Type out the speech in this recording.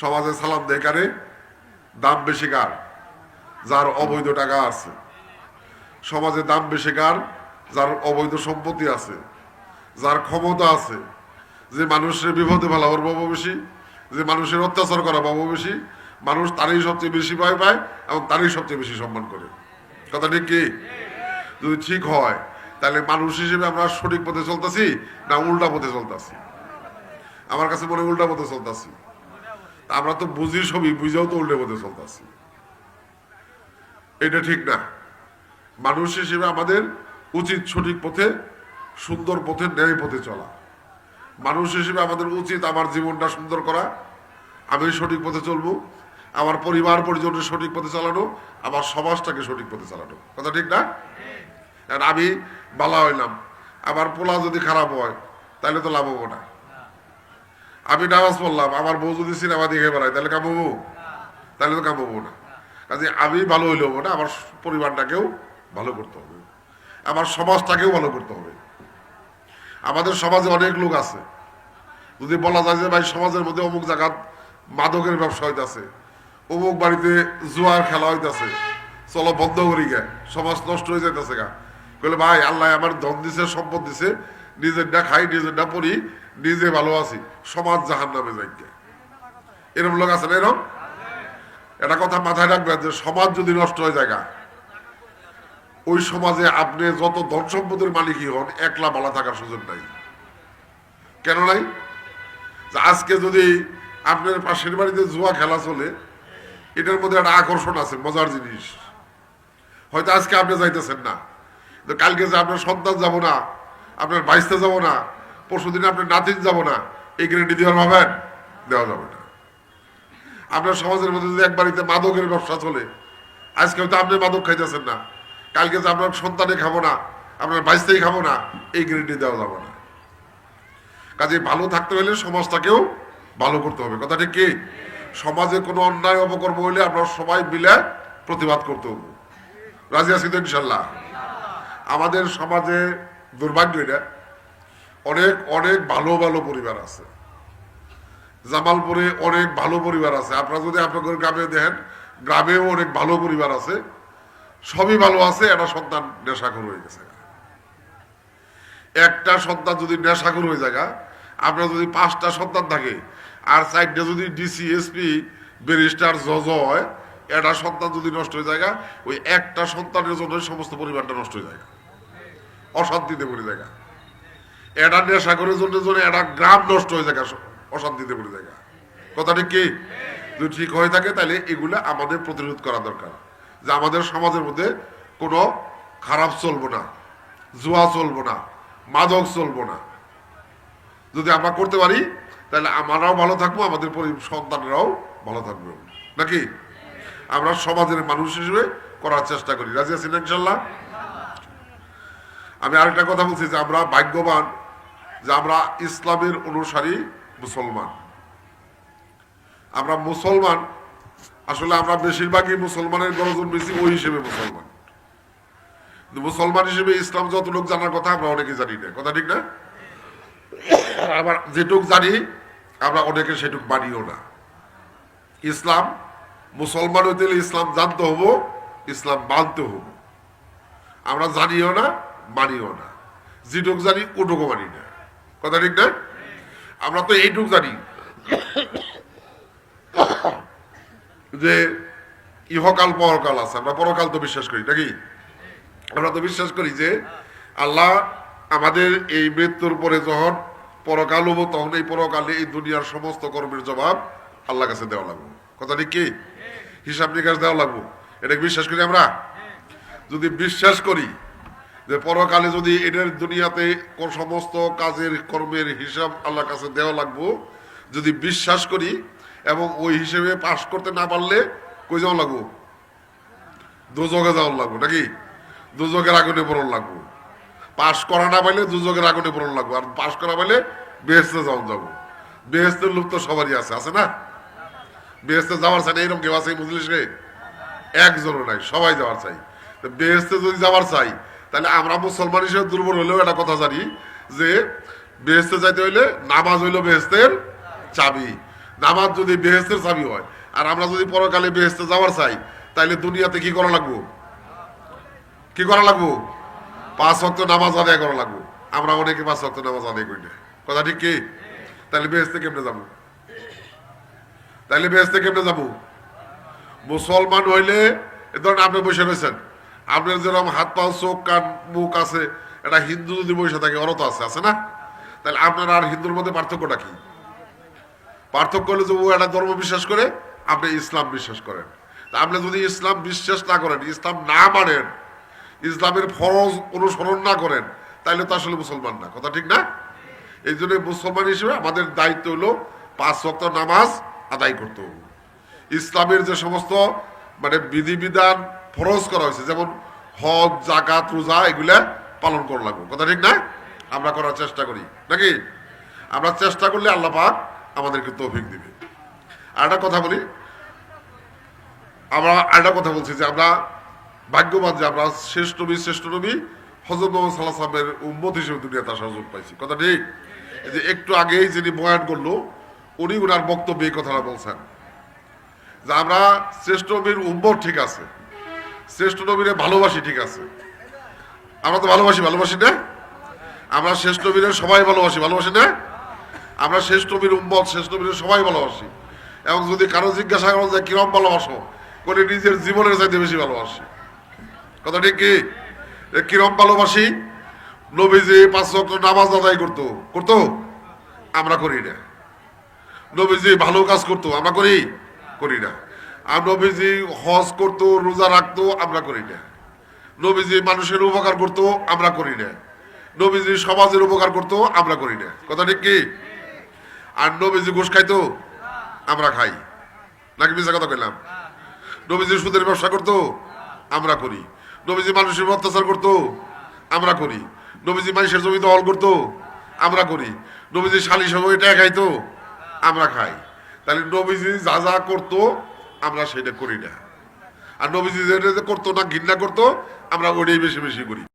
সমাজে সালাম দেয় কারে? দাম বেশি কার? যার অবৈধ টাকা আছে। সমাজে দাম বেশি কার? যার অবৈধ সম্পত্তি আছে। যার ক্ষমতা আছে। যে মানুষের বিপদে ফেলা ওর বাবু বেশি, যে মানুষের অত্যাচার করা বাবু বেশি, মানুষ তারই সবচেয়ে বেশি ভয় পায় এবং তারই সবচেয়ে বেশি সম্মান করে। কথা ঠিক কি? যদি ঠিক হয়, তাহলে মানুষ হিসেবে আমরা সঠিক পথে চলতেছি না উল্টা পথে চলতেছি? আমার কাছে মনে উল্টা পথে চলতেছি। আমরা তো বুঝি সবই বুঝেও তো উল্টে পথে চলতেছি। এটা ঠিক না। মানুষ হিসেবে আমাদের উচিত সঠিক পথে সুন্দর পথে ন্যায় পথে চলা। মানুষ হিসেবে আমাদের উচিত আমার জীবনটা সুন্দর করা। আমি সঠিক পথে চলবো আমার পরিবার পরিজনের সঠিক পথে চালানো আমার সমাজটাকে সঠিক পথে চালানো। কথা ঠিক না? আর আমি বালা হইলাম। আমার পোলা যদি খারাপ হয় তাহলে তো লাভ হব না। আমি নামাজ পড়লাম, আমার বউ যদি সিনেমা দেখে বেড়ায়, তাহলে কামাবো তাহলে তো কামাবো না। কাজে আমি ভালো হইলে হব না, আমার পরিবারটাকেও ভালো করতে হবে। আমার সমাজটাকেও ভালো করতে হবে। আমাদের সমাজে অনেক লোক আছে। যদি বলা যায় যে, ভাই, সমাজের মধ্যে অমুক জায়গা মাদকের ব্যবসা হইতেছে, অমুক বাড়িতে জুয়ার খেলা হইতাছে, চলো বন্ধ করি গে, সমাজ নষ্ট হয়ে যাইতেছে গা। বলে ভাই, আল্লাহ আমার ধন দিছে, সম্পদ দিছে নিজের নিজেরটা খাই নিজের নিজেরটা পড়ি নিজে ভালো আছি সমাজ জাহান নামে যাই গে। এরকম লোক আছে না এরকম এটা কথা মাথায় রাখবেন যে সমাজ যদি নষ্ট হয়ে যায় গা, ওই সমাজে আপনি যত ধন সম্পদের মালিকই হন একলা ভালো থাকার সুযোগ নাই। কেন নাই? আজকে যদি আপনার পাশের বাড়িতে জুয়া খেলা চলে এটার মধ্যে একটা আকর্ষণ আছে মজার জিনিস। হয়তো আজকে আপনি যাইতেছেন না কালকে যে আপনার সন্তান যাব না আপনার বাইসতে যাব না পরশু দিনে আপনার নাতিন যাব না, এই গ্যারেন্টি দেওয়ার ভাবেন দেওয়া যাবে না। আপনার সমাজের মধ্যে যদি এক বাড়িতে মাদকের ব্যবসা চলে, আজকে হয়তো আপনি মাদক খাইতেছেন না, কালকে যে আপনার সন্তানে খাব না, আপনার বাইসতেই খাব না, এই গ্যারেন্টি দেওয়া যাবে না। কাজে ভালো থাকতে হলে সমাজটাকেও ভালো করতে হবে। কথা ঠিক কি? সমাজে কোনো অন্যায় অপকর্ম হইলে আমরা সবাই মিলে প্রতিবাদ করতে হবে। রাজি আছি তো ইনশাল্লাহ? আমাদের সমাজে দুর্ভাগ্য এটা। অনেক অনেক ভালো ভালো পরিবার আছে। জামালপুরে অনেক ভালো পরিবার আছে। আপনারা যদি আপনাদের গ্রামে দেখেন, গ্রামেও অনেক ভালো পরিবার আছে। সবই ভালো আছে, একটা সন্তান নেশাখোর হয়ে গেছে। একটা সন্তান যদি নেশাখোর হয়ে যায় আপনার যদি পাঁচটা সন্তান থাকে, আর চারটে যদি ডিসি, এসপি, ব্যারিস্টার, জজ হয়, একটা সন্তান যদি নষ্ট হয়ে যায় ওই একটা সন্তানের জন্য সমস্ত পরিবারটা নষ্ট হয়ে যায় অশান্তিতে পড়ে যায় এটা নেশা করে জন্য জন্য একটা গ্রাম নষ্ট হয়ে যায় অশান্তিতে পড়ে যায় কথা ঠিক কি? যদি ঠিক হয়ে থাকে, তাহলে এগুলো আমাদের প্রতিরোধ করা দরকার। যে আমাদের সমাজের মধ্যে কোনো খারাপ চলবো না, জুয়া চলবো না, মাদক চলবো না। যদি আমরা করতে পারি, তাহলে আমরাও ভালো থাকব, আমাদের সন্তানরাও ভালো থাকবে। নাকি? আমরা সমাজের মানুষ হিসেবে করার চেষ্টা করি। রাজি আছেন ইনশাল্লাহ? আমি আরেকটা কথা বলছি যে আমরা ভাগ্যবান যে আমরা ইসলামের অনুসারী মুসলমান। আমরা মুসলমান, আসলে আমরা বেশিরভাগই মুসলমানের গরজন বেশি, ওই হিসেবে মুসলমান। মুসলমান হিসেবে ইসলাম যতটুক জানার কথা আমরা অনেকে জানি না। কথা ঠিক না? আবার যেটুক জানি, আমরা অনেকে সেটুক মানিও না। ইসলাম, মুসলমান হইতে ইসলাম জানতে হব, ইসলাম মানতে হব। আমরা জানিও না, মানিও না। যেটুক জানি, ওটুকু মানি না। কথা ঠিক না? আমরা তো এইটুক জানি যে ইহকাল, পরকাল আছে। আমরা পরকাল তো বিশ্বাস করি, নাকি? আমরা তো বিশ্বাস করি যে আল্লাহ আমাদের এই মৃত্যুর পরে যখন পরকাল হব, তখন এই পরকালে এই দুনিয়ার সমস্ত কর্মের জবাব আল্লাহ কাছে দেওয়া লাগবে। কথা ঠিক কি? হিসাব নিকাশ দেওয়া লাগবো। এটাকে বিশ্বাস করি আমরা? যদি বিশ্বাস করি যে পরকালে যদি এটার দুনিয়াতে সমস্ত কাজের, কর্মের হিসাব আল্লাহর কাছে দেওয়া লাগবো, যদি বিশ্বাস করি এবং ওই হিসেবে পাশ করতে না পারলে কই যাওয়া লাগবো? দুযোগে যাওয়ার লাগবো, নাকি? দুযোগের আগুনে পড়ন লাগবো। পাশ করা না পাইলে দুযোগের আগুনে পড়ন লাগবো। আর পাশ করা পাইলে বেহেস্তে যাওয়া যাব বেহেস্তের লোক তো সবারই আছে আছে না? বেহেস্তে যাওয়ার চাই এরকম কেউ আছে বুঝলিস একজনও নাই, সবাই যাওয়ার চাই। বেহেস্তে যদি যাওয়ার চাই তাহলে আমরা মুসলমান হিসেবে দুর্বল হলেও একটা কথা জানি, যে বেহেস্তে যাইতে হইলে নামাজ হইল বেহেস্তের চাবি। নামাজ যদি বেহেস্তের চাবি হয়, আর আমরা যদি পরকালে বেহেস্তে যাওয়ার চাই তাহলে দুনিয়াতে কি করা লাগবো? কি করা লাগবো? পাঁচ অক্ট নামাজ আদায় করা লাগবো। আমরা অনেকে পাঁচ অক্ট নামাজ আদায় করি না। কথা ঠিক কি? তাহলে বেহেস্তে কেমনে যাব? তাহলে বেহেস্তে কেমনে যাব? মুসলমান হইলে, এ ধরেন আপনি বসে রয়েছেন। আপনার যেরকম হাত পা চোখ, কান, মুখ আছে এটা হিন্দু যদি বসে থাকে ওরও তো আছে আছে না? তাহলে আপনার আর হিন্দুর মধ্যে পার্থক্যটা কি? পার্থক্য হলো যে ও একটা ধর্ম বিশ্বাস করে, আপনি ইসলাম বিশ্বাস করেন। তা আপনি যদি ইসলাম বিশ্বাস না করেন, ইসলাম না মানেন, ইসলামের ফরজ অনুসরণ না করেন, তাহলে তো আসলে মুসলমান না, কথা ঠিক না? এই জন্য মুসলমান হিসেবে আমাদের দায়িত্ব হলো পাঁচ ওয়াক্ত নামাজ আদায় করতে হবে। ইসলামের যে সমস্ত মানে বিধিবিধান ফরজ করা হয়েছে। যেমন হজ জাকাত রোজা, এগুলা পালন করা লাগবে। কথা ঠিক না? আমরা করার চেষ্টা করি। নাকি? আমরা চেষ্টা করলে আল্লাহ পাক আমাদেরকে তৌফিক দিবে। আর একটা কথা বলি। আমরা আরেকটা কথা বলছি যে আমরা ভাগ্যবান যে আমরা শ্রেষ্ঠ নবী শ্রেষ্ঠ নবী হজরত মোহাম্মদ সাল্লাহ সাল্লামের উম্মত হিসেবে দুনিয়াতে আসার সুযোগ পাইছি। কথা ঠিক? এই যে একটু আগেই যিনি বয়ান করল, উনি ওনার বক্তব্যে এই কথাটা বলছেন। যে আমরা শ্রেষ্ঠ নবীর উম্মত ঠিক আছে। শ্রেষ্ঠ নবীরে ভালোবাসি ঠিক আছে। আমরা তো ভালোবাসি ভালোবাসি না? আমরা শ্রেষ্ঠ নবীরে সবাই ভালোবাসি ভালোবাসি না? আমরা শ্রেষ্ঠ নবীর উম্মত, শ্রেষ্ঠ নবীরে সবাই ভালোবাসি। এবং যদি কারও জিজ্ঞাসা করা যায় কিরম ভালোবাসো? করে নিজের জীবনের চাইতে বেশি ভালোবাসি। কথা ঠিক কি? কিরম ভালোবাসি? নবীজি পাঁচ ওয়াক্ত নামাজ আদায় করতো। করতো? আমরা করি না। নবীজি ভালো কাজ করতো, আমরা করি। করি না। আর নবীজি হজ করতো, রোজা রাখতো, আমরা করি না। নবীজি মানুষের উপকার করতো, আমরা করি না। নবীজি সমাজের উপকার করতো, আমরা করি না। কথা ঠিক কি? আর নবীজি ঘুষ খাইতো, আমরা খাই। নাকি মিশা কথা কইলাম? নবীজি সুদের ব্যবসা করতো, আমরা করি। নবীজি মানুষের অত্যাচার করতো, আমরা করি। নবীজি মানুষের জমি দখল করতো, আমরা করি। নবীজি শালি সময় টাকা খাইতো, আমরা খাই। তাহলে নবীজি যা যা করতো, আমরা সেটা করি না। আর নবীজি যেটা করতো না, ঘৃণা করতো, আমরা ওটাই বেশি বেশি করি।